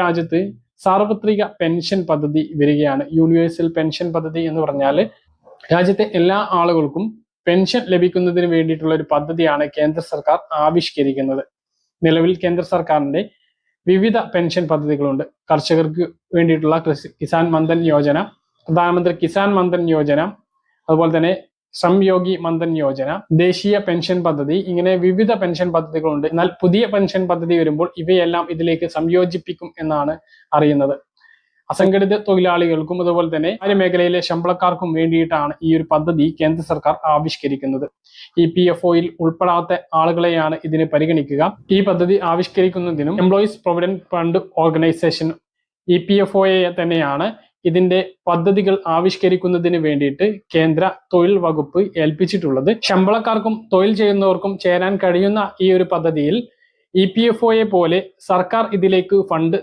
രാജ്യത്ത് സാർവത്രിക പെൻഷൻ പദ്ധതി വരികയാണ്. യൂണിവേഴ്സൽ പെൻഷൻ പദ്ധതി എന്ന് പറഞ്ഞാൽ രാജ്യത്തെ എല്ലാ ആളുകൾക്കും പെൻഷൻ ലഭിക്കുന്നതിന് വേണ്ടിയിട്ടുള്ള ഒരു പദ്ധതിയാണ് കേന്ദ്ര സർക്കാർ ആവിഷ്കരിക്കുന്നത്. നിലവിൽ കേന്ദ്ര സർക്കാരിന്റെ വിവിധ പെൻഷൻ പദ്ധതികളുണ്ട്. കർഷകർക്ക് വേണ്ടിയിട്ടുള്ള കിസാൻ മന്ദൻ യോജന പ്രധാനമന്ത്രി കിസാൻ മന്ദൻ യോജന അതുപോലെ തന്നെ സംയോഗി മന്ദൻ യോജന ദേശീയ പെൻഷൻ പദ്ധതി ഇങ്ങനെ വിവിധ പെൻഷൻ പദ്ധതികളുണ്ട്. എന്നാൽ പുതിയ പെൻഷൻ പദ്ധതി വരുമ്പോൾ ഇവയെല്ലാം ഇതിലേക്ക് സംയോജിപ്പിക്കും എന്നാണ് അറിയുന്നത്. അസംഘടിത തൊഴിലാളികൾക്കും അതുപോലെ തന്നെ കാര്യമേഖലയിലെ ശമ്പളക്കാർക്കും വേണ്ടിയിട്ടാണ് ഈ ഒരു പദ്ധതി കേന്ദ്ര സർക്കാർ ആവിഷ്കരിക്കുന്നത്. ഇ പി എഫ് ഒയിൽ ഉൾപ്പെടാത്ത ആളുകളെയാണ് ഇതിന് പരിഗണിക്കുക. ഈ പദ്ധതി ആവിഷ്കരിക്കുന്നതിനും employees provident fund organisation E P F ഒയെ തന്നെയാണ് ഇതിന്റെ പദ്ധതികൾ ആവിഷ്കരിക്കുന്നതിന് വേണ്ടിയിട്ട് കേന്ദ്ര തൊഴിൽ വകുപ്പ് ഏൽപ്പിച്ചിട്ടുള്ളത്. ശമ്പളക്കാർക്കും തൊഴിൽ ചെയ്യുന്നവർക്കും ചേരാൻ കഴിയുന്ന ഈ ഒരു പദ്ധതിയിൽ ഇ പി എഫ് ഒയെ പോലെ സർക്കാർ ഇതിലേക്ക് ഫണ്ട്